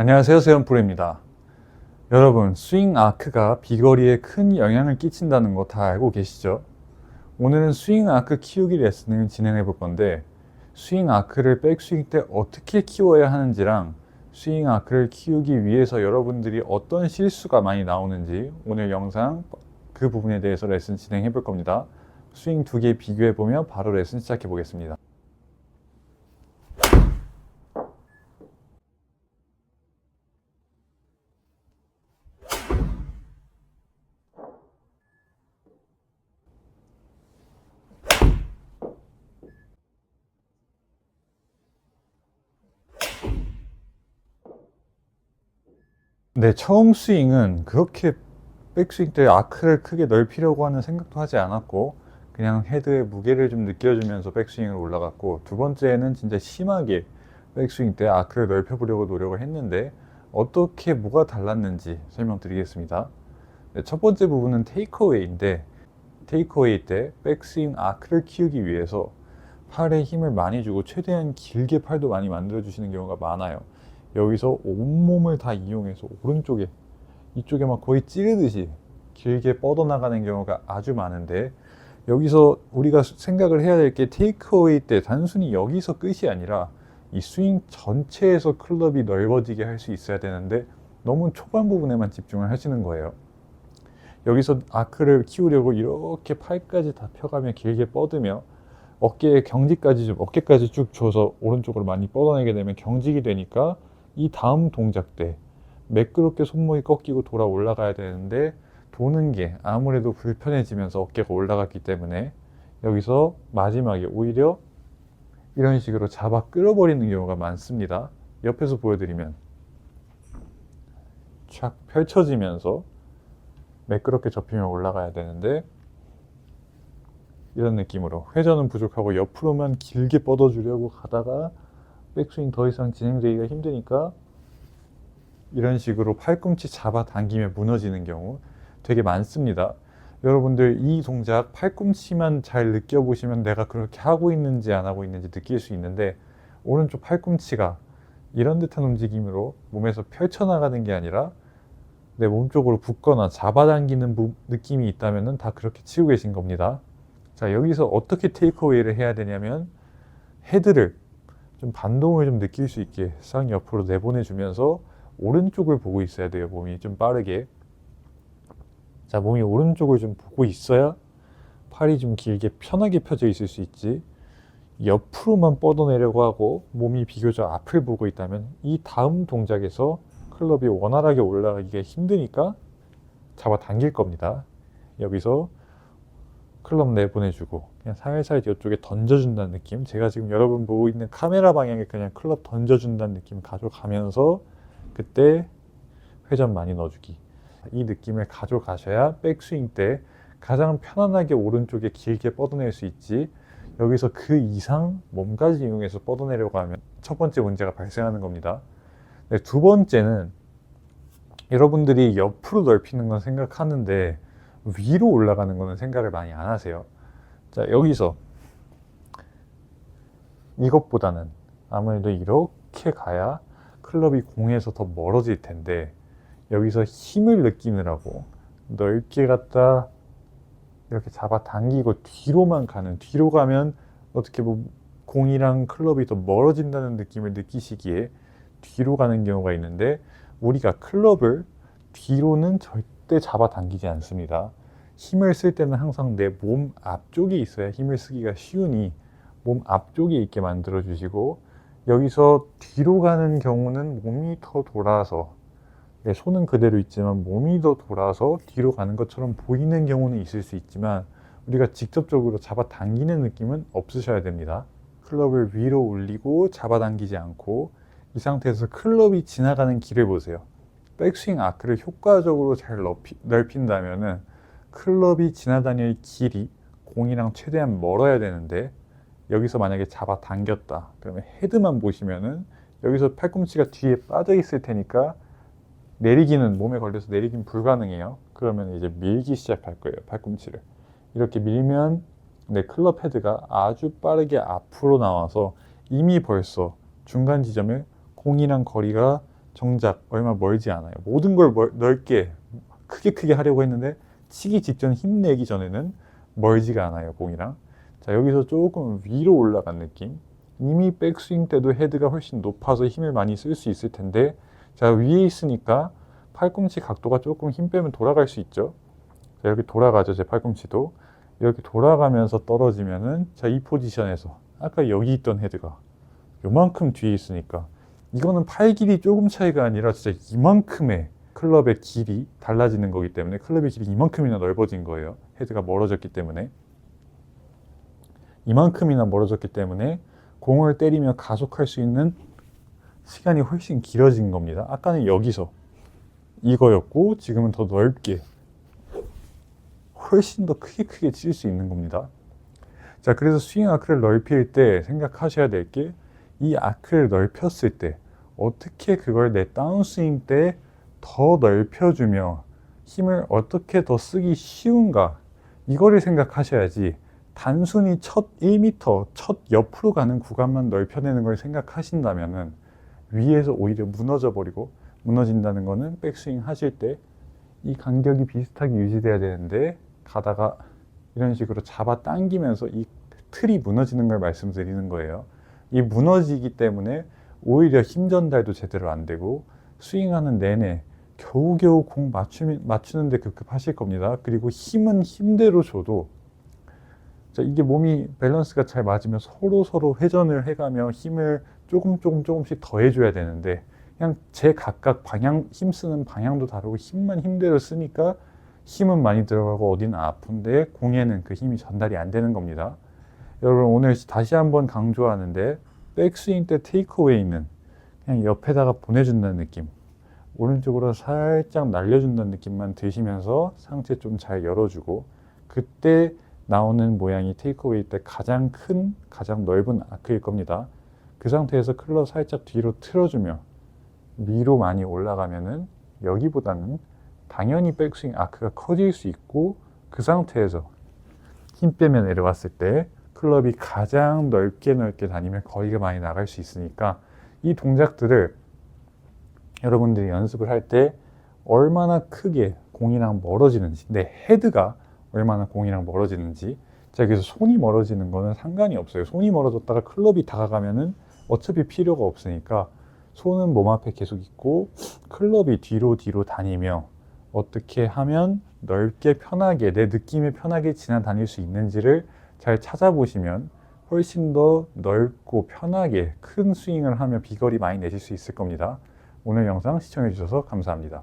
안녕하세요 세연프로입니다. 여러분 스윙 아크가 비거리에 큰 영향을 끼친다는 거 다 알고 계시죠? 오늘은 스윙 아크 키우기 레슨을 진행해 볼 건데 스윙 아크를 백스윙 때 어떻게 키워야 하는지랑 스윙 아크를 키우기 위해서 여러분들이 어떤 실수가 많이 나오는지 오늘 영상 그 부분에 대해서 레슨 진행해 볼 겁니다. 스윙 두 개 비교해 보며 바로 레슨 시작해 보겠습니다 네, 처음 스윙은 그렇게 백스윙 때 아크를 크게 넓히려고 하는 생각도 하지 않았고 그냥 헤드의 무게를 좀 느껴주면서 백스윙으로 올라갔고 두 번째는 진짜 심하게 백스윙 때 아크를 넓혀보려고 노력을 했는데 어떻게 뭐가 달랐는지 설명드리겠습니다. 네, 첫 번째 부분은 테이크어웨이인데 테이크어웨이 때 백스윙 아크를 키우기 위해서 팔에 힘을 많이 주고 최대한 길게 팔도 많이 만들어 주시는 경우가 많아요. 여기서 온몸을 다 이용해서 오른쪽에 이쪽에 막 거의 찌르듯이 길게 뻗어나가는 경우가 아주 많은데 여기서 우리가 생각을 해야 될 게 테이크어웨이 때 단순히 여기서 끝이 아니라 이 스윙 전체에서 클럽이 넓어지게 할 수 있어야 되는데 너무 초반 부분에만 집중을 하시는 거예요. 여기서 아크를 키우려고 이렇게 팔까지 다 펴가며 길게 뻗으며 어깨에 경직까지 좀 어깨까지 쭉 줘서 오른쪽으로 많이 뻗어내게 되면 경직이 되니까 이 다음 동작 때 매끄럽게 손목이 꺾이고 돌아 올라가야 되는데 도는 게 아무래도 불편해지면서 어깨가 올라갔기 때문에 여기서 마지막에 오히려 이런 식으로 잡아 끌어버리는 경우가 많습니다. 옆에서 보여드리면 촥 펼쳐지면서 매끄럽게 접히며 올라가야 되는데 이런 느낌으로 회전은 부족하고 옆으로만 길게 뻗어주려고 가다가 백스윙 더 이상 진행되기가 힘드니까 이런 식으로 팔꿈치 잡아 당기며 무너지는 경우 되게 많습니다. 여러분들 이 동작 팔꿈치만 잘 느껴보시면 내가 그렇게 하고 있는지 안 하고 있는지 느낄 수 있는데 오른쪽 팔꿈치가 이런 듯한 움직임으로 몸에서 펼쳐나가는 게 아니라 내 몸쪽으로 붙거나 잡아당기는 부- 느낌이 있다면 다 그렇게 치고 계신 겁니다. 자 여기서 어떻게 테이크어웨이를 해야 되냐면 헤드를 좀 반동을 좀 느낄 수 있게 쌍 옆으로 내보내주면서 오른쪽을 보고 있어야 돼요. 몸이 좀 빠르게. 자, 몸이 오른쪽을 좀 보고 있어야 팔이 좀 길게 편하게 펴져 있을 수 있지. 옆으로만 뻗어내려고 하고 몸이 비교적 앞을 보고 있다면 이 다음 동작에서 클럽이 원활하게 올라가기가 힘드니까 잡아 당길 겁니다. 여기서 클럽 내보내주고 그냥 살살 이쪽에 던져준다는 느낌? 제가 지금 여러분 보고 있는 카메라 방향에 그냥 클럽 던져준다는 느낌 가져가면서 그때 회전 많이 넣어주기. 이 느낌을 가져가셔야 백스윙 때 가장 편안하게 오른쪽에 길게 뻗어낼 수 있지. 여기서 그 이상 몸까지 이용해서 뻗어내려고 하면 첫 번째 문제가 발생하는 겁니다. 네, 두 번째는 여러분들이 옆으로 넓히는 건 생각하는데 위로 올라가는 거는 생각을 많이 안 하세요. 자, 여기서 이것보다는 아무래도 이렇게 가야 클럽이 공에서 더 멀어질 텐데 여기서 힘을 느끼느라고 넓게 갖다 이렇게 잡아 당기고 뒤로만 가는 뒤로 가면 어떻게 보면 공이랑 클럽이 더 멀어진다는 느낌을 느끼시기에 뒤로 가는 경우가 있는데 우리가 클럽을 뒤로는 절대 잡아 당기지 않습니다. 힘을 쓸 때는 항상 내 몸 앞쪽에 있어야 힘을 쓰기가 쉬우니 몸 앞쪽에 있게 만들어 주시고 여기서 뒤로 가는 경우는 몸이 더 돌아서 내 손은 그대로 있지만 몸이 더 돌아서 뒤로 가는 것처럼 보이는 경우는 있을 수 있지만 우리가 직접적으로 잡아 당기는 느낌은 없으셔야 됩니다. 클럽을 위로 올리고 잡아 당기지 않고 이 상태에서 클럽이 지나가는 길을 보세요. 백스윙 아크를 효과적으로 잘 넓힌다면은 클럽이 지나다닐 길이 공이랑 최대한 멀어야 되는데 여기서 만약에 잡아 당겼다. 그러면 헤드만 보시면은 여기서 팔꿈치가 뒤에 빠져 있을 테니까 내리기는 몸에 걸려서 내리기는 불가능해요. 그러면 이제 밀기 시작할 거예요 팔꿈치를. 이렇게 밀면 내 클럽 헤드가 아주 빠르게 앞으로 나와서 이미 벌써 중간 지점에 공이랑 거리가 정작 얼마 멀지 않아요. 모든 걸 멀- 넓게 크게 크게 하려고 했는데 치기 직전 힘내기 전에는 멀지가 않아요 공이랑. 자 여기서 조금 위로 올라간 느낌. 이미 백스윙 때도 헤드가 훨씬 높아서 힘을 많이 쓸 수 있을 텐데 자 위에 있으니까 팔꿈치 각도가 조금 힘 빼면 돌아갈 수 있죠. 자, 이렇게 돌아가죠 제 팔꿈치도 이렇게 돌아가면서 떨어지면은 자 이 포지션에서 아까 여기 있던 헤드가 요만큼 뒤에 있으니까 이거는 팔 길이 조금 차이가 아니라 진짜 이만큼의 클럽의 길이 달라지는 거기 때문에 클럽의 길이 이만큼이나 넓어진 거예요. 헤드가 멀어졌기 때문에 이만큼이나 멀어졌기 때문에 공을 때리며 가속할 수 있는 시간이 훨씬 길어진 겁니다. 아까는 여기서 이거였고 지금은 더 넓게 훨씬 더 크게 크게 칠 수 있는 겁니다. 자, 그래서 스윙 아크를 넓힐 때 생각하셔야 될 게 이 아크를 넓혔을 때 어떻게 그걸 내 다운스윙 때 더 넓혀주며 힘을 어떻게 더 쓰기 쉬운가 이거를 생각하셔야지 단순히 첫 1m, 첫 옆으로 가는 구간만 넓혀내는 걸 생각하신다면은 위에서 오히려 무너져 버리고 무너진다는 거는 백스윙 하실 때 이 간격이 비슷하게 유지돼야 되는데 가다가 이런 식으로 잡아 당기면서 이 틀이 무너지는 걸 말씀드리는 거예요. 이 무너지기 때문에 오히려 힘 전달도 제대로 안 되고 스윙하는 내내 겨우겨우 공 맞추면, 맞추는데 급급하실 겁니다. 그리고 힘은 힘대로 줘도 자, 이게 몸이 밸런스가 잘 맞으면 서로 서로 회전을 해가며 힘을 조금 조금 조금씩 더해줘야 되는데 그냥 제 각각 방향 힘 쓰는 방향도 다르고 힘만 힘대로 쓰니까 힘은 많이 들어가고 어디는 아픈데 공에는 그 힘이 전달이 안 되는 겁니다. 여러분 오늘 다시 한번 강조하는데 백스윙 때 테이크어웨이는 그냥 옆에다가 보내준다는 느낌 오른쪽으로 살짝 날려준다는 느낌만 드시면서 상체 좀 잘 열어주고 그때 나오는 모양이 테이크어웨이 때 가장 큰 가장 넓은 아크일 겁니다. 그 상태에서 클럽 살짝 뒤로 틀어주며 위로 많이 올라가면은 여기보다는 당연히 백스윙 아크가 커질 수 있고 그 상태에서 힘 빼면 내려왔을 때 클럽이 가장 넓게 넓게 다니면 거리가 많이 나갈 수 있으니까 이 동작들을 여러분들이 연습을 할 때 얼마나 크게 공이랑 멀어지는지 내 헤드가 얼마나 공이랑 멀어지는지 자 그래서 손이 멀어지는 거는 상관이 없어요 손이 멀어졌다가 클럽이 다가가면은 어차피 필요가 없으니까 손은 몸 앞에 계속 있고 클럽이 뒤로 뒤로 다니며 어떻게 하면 넓게 편하게 내 느낌에 편하게 지나다닐 수 있는지를 잘 찾아보시면 훨씬 더 넓고 편하게 큰 스윙을 하며 비거리 많이 내실 수 있을 겁니다. 오늘 영상 시청해 주셔서 감사합니다.